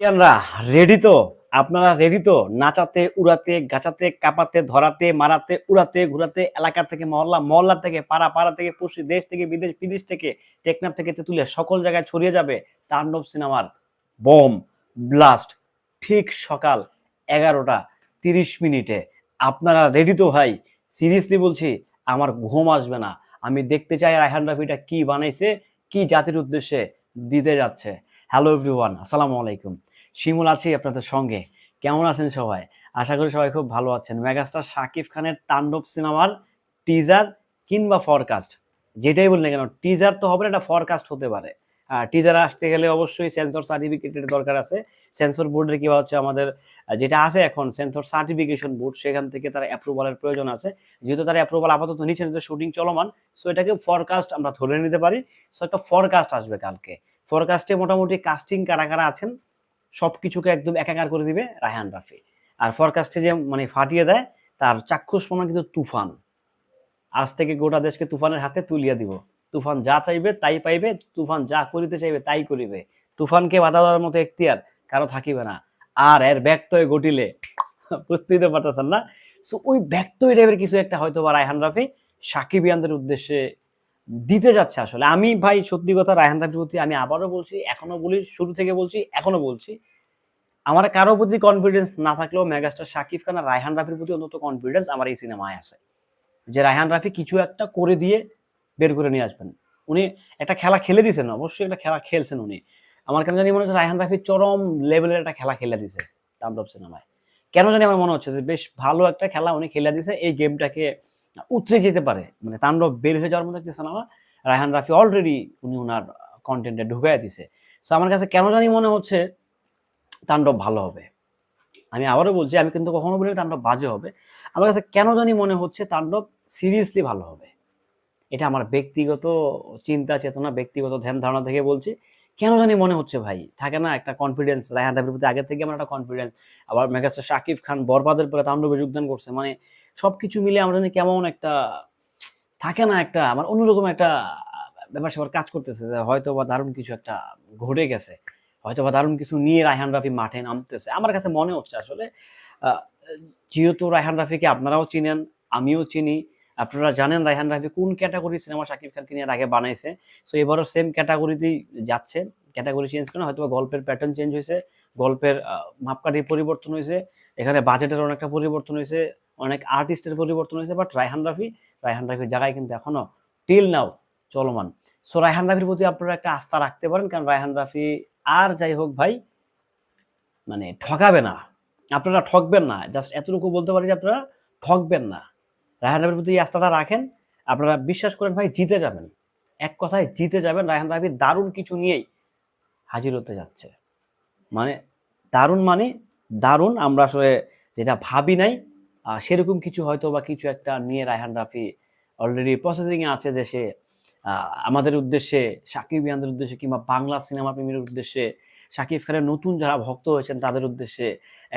আমরা রেডি তো? আপনারা রেডি তো? নাচাতে, উড়াতে গাছাতে কাপাতে, ধরাতে, মারাতে, উড়াতে, ঘুরাতে, এলাকা থেকে মহল্লা মহল্লা থেকে, পাড়া পাড়া থেকে পশ্চিম দেশ থেকে, বিদেশ বিদেশ থেকে, টেকনাফ থেকে তেতুলিয়া, সকল জায়গায় ছড়িয়ে যাবে তাণ্ডব সিনেমার বম ব্লাস্ট ঠিক সকাল এগারোটা তিরিশ মিনিটে। আপনারা রেডি তো ভাই? সিরিয়াসলি বলছি, আমার ঘুম আসবে না। আমি দেখতে চাই রায়হান রাফিটা কি বানাইছে, কি জাতির উদ্দেশ্যে দিতে যাচ্ছে। হ্যালো এভরিওয়ান আসসালামু আলাইকুম। শিমুল আছি আপনাদের সঙ্গে। কেমন আছেন সবাই? আশা করি সবাই খুব ভালো আছেন। মেগাস্টার শাকিব খানের তাণ্ডব সিনেমার টিজার কিংবা ফরকাস্ট যেটাই বললেন কেন টিজার তো হবে না, এটা ফরকাস্ট হতে পারে। টিজার আসতে গেলে অবশ্যই সেন্সর সার্টিফিকেটের দরকার আছে। সেন্সর বোর্ডের কি হচ্ছে আমাদের যেটা আছে এখন সেন্সর সার্টিফিকেশন বোর্ড সেখান থেকে তার অ্যাপ্রুভালের প্রয়োজন আছে। যেহেতু তার অ্যাপ্রুভাল আপাতত নিচে যে শুটিং চলমান সো এটাকে ফরকাস্ট আমরা ধরে নিতে পারি। সো একটা ফরকাস্ট আসবে কালকে। ফরকাস্টে মোটামুটি কাস্টিং কারা কারা আছেন সব কিছুকে একদম একাকার করে দিবে রায়হান রাফি। আর ফরকাস্টে যে মানে ফাটিয়ে দেয়, তার চাক্ষুষ প্রমাণ কিন্তু তুফান। আজ থেকে গোটা দেশকে তুফানের হাতে তুলিয়া দিব। তুফান যা চাইবে তাই পাইবে, তুফান যা করিতে চাইবে তাই করিবে। তুফানকে বাধা দেওয়ার মতো এখতিয়ার কারও থাকিবে না। আর এর ব্যক্তয় ঘটিলে, বুঝতেই তো পারতেছেন না? সো ওই ব্যক্তই টাইপের কিছু একটা হয়তো বা রায়হান রাফি, সাকিব ইয়ানদের উদ্দেশ্যে দিতে যাচ্ছে আসলে। আমি ভাই সত্যি কথা রায়হান রাফির প্রতি আমি আবারও বলছি, এখনও বলি, শুরু থেকে বলছি, এখনও বলছি। আমার কারও প্রতি কনফিডেন্স না থাকলেও মেগাস্টার শাকিব খান আর রায়হান রাফির প্রতি অন্তত কনফিডেন্স আমার এই সিনেমায় আছে। যে রায়হান রাফি কিছু একটা করে দিয়ে বের করে নিয়ে আসবেন। উনি একটা খেলা খেলে দিয়েছেন, অবশ্যই একটা খেলা খেলছেন উনি। আমার কেন জানি মনে হচ্ছে রায়হান রাফি চরম লেভেলের একটা খেলা খেলে দিছে তাণ্ডব সিনেমায় কেন জানি আমার মনে হচ্ছে যে বেশ ভালো একটা খেলা উনি খেলে দিছে এই গেমটাকে উতরে যেতে পারে। মানে তাণ্ডব বের হয়ে যাওয়ার মতো একটা সিনেমা রায়হান রাফি অলরেডি উনি ওনার কন্টেন্টে ঢুকাই দিছে। সো আমার কাছে কেন জানি মনে হচ্ছে তাণ্ডব ভালো হবে। আমি আবারও বলছি, আমি কিন্তু কখনো বলি না তাণ্ডব বাজে হবে। আমার কাছে কেন জানি মনে হচ্ছে তাণ্ডব সিরিয়াসলি ভালো হবে। এটা আমার ব্যক্তিগত চিন্তা, চেতনা, ব্যক্তিগত ধ্যান ধারণা থেকে বলছি। কেন জানি মনে হচ্ছে ভাই, থাকে না একটা কনফিডেন্স রায়হান রাফির প্রতি আগে থেকে আমার একটা কনফিডেন্স আবার মেগাস্টার শাকিব খান বরবাদের পরে তাণ্ডবে যোগদান করছে। মানে সবকিছু মিলে আমরা কেমন একটা, থাকে না একটা আমার অন্যরকম একটা ব্যাপার স্যাপার কাজ করতেছে যে হয়তো বা দারুণ কিছু একটা ঘটে গেছে। হয়তো বা দারুণ কিছু নিয়ে রায়হান রাফি মাঠে নামতেছে। আমার কাছে মনে হচ্ছে আসলে যেহেতু রায়হান রাফিকে আপনারাও চিনেন, আমিও চিনি, আপনারা জানেন রায়হান রাফি কোন ক্যাটাগরি সিনেমা শাকিব খানকে নিয়ে আগে বানাইছে। সো এবারও সেম ক্যাটাগরিতেই যাচ্ছে ক্যাটাগরি চেঞ্জ করে হয়তো গল্পের প্যাটার্ন চেঞ্জ হয়েছে, গল্পের মাপকাঠি পরিবর্তন হয়েছে, এখানে বাজেটের অনেকটা পরিবর্তন হয়েছে অনেক আর্টিস্টের পরিবর্তন হয়েছে বাট রায়হান রাফি, রায়হান রাফির জায়গায় কিন্তু এখনও টিল নাও চলমান। সো রায়হান রাফির প্রতি আপনারা একটা আস্থা রাখতে পারেন, কারণ রায়হান রাফি আর যাই হোক ভাই মানে ঠকাবে না। আপনারা ঠকবেন না জাস্ট এতটুকু বলতে পারি যে আপনারা ঠকবেন না। রায়হান রাফির প্রতি এই আস্থাটা রাখেন, আপনারা বিশ্বাস করেন ভাই, জিতে যাবেন। এক কথায় জিতে যাবেন, রায়হান রাফি দারুণ কিছু নিয়েই হাজির হতে যাচ্ছে। মানে দারুণ মানে দারুণ, আমরা আসলে যেটা ভাবি নাই সেরকম কিছু হয়তো বা কিছু একটা নিয়ে রায়হান রাফি অলরেডি প্রসেসিংয়ে আছে যে সে আমাদের উদ্দেশ্যে, সাকিব ইয়ানদের উদ্দেশ্যে কিংবা বাংলা সিনেমা প্রেমীর উদ্দেশ্যে সাকিব খানের নতুন যারা ভক্ত হয়েছেন তাদের উদ্দেশ্যে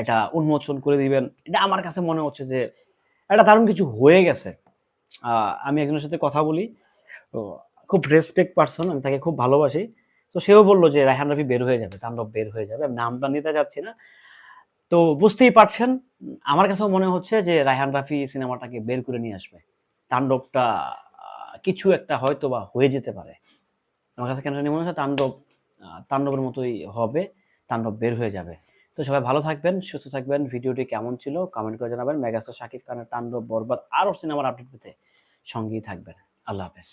এটা উন্মোচন করে দিবেন। এটা আমার কাছে মনে হচ্ছে যে একটা দারুণ কিছু হয়ে গেছে। আমি একজনের সাথে কথা বলি। খুব রেসপেক্ট পারসন আমি তাকে খুব ভালোবাসি। তো সেও বলল যে রায়হান রাফি বের হয়ে যাবে, তাণ্ডব বের হয়ে যাবে। আমি নামটা নিতে যাচ্ছি না। তো বুঝতেই পারছেন আমার কাছেও মনে হচ্ছে যে রায়হান রাফি সিনেমাটাকে বের করে নিয়ে আসবে। তাণ্ডবটা কিছু একটা হয়তো বা হয়ে যেতে পারে। আমার কাছে কেন মনে হচ্ছে তাণ্ডব তাণ্ডবের মতোই হবে, তাণ্ডব বের হয়ে যাবে। তো সবাই ভালো থাকবেন, সুস্থ থাকবেন। ভিডিওটি কেমন ছিল কমেন্ট করে জানাবেন। মেগাস্টার শাকিব খানের তাণ্ডব বরবাদ আরও সিনেমার আপডেট পেতে সঙ্গেই থাকবেন। আল্লাহ হাফেজ।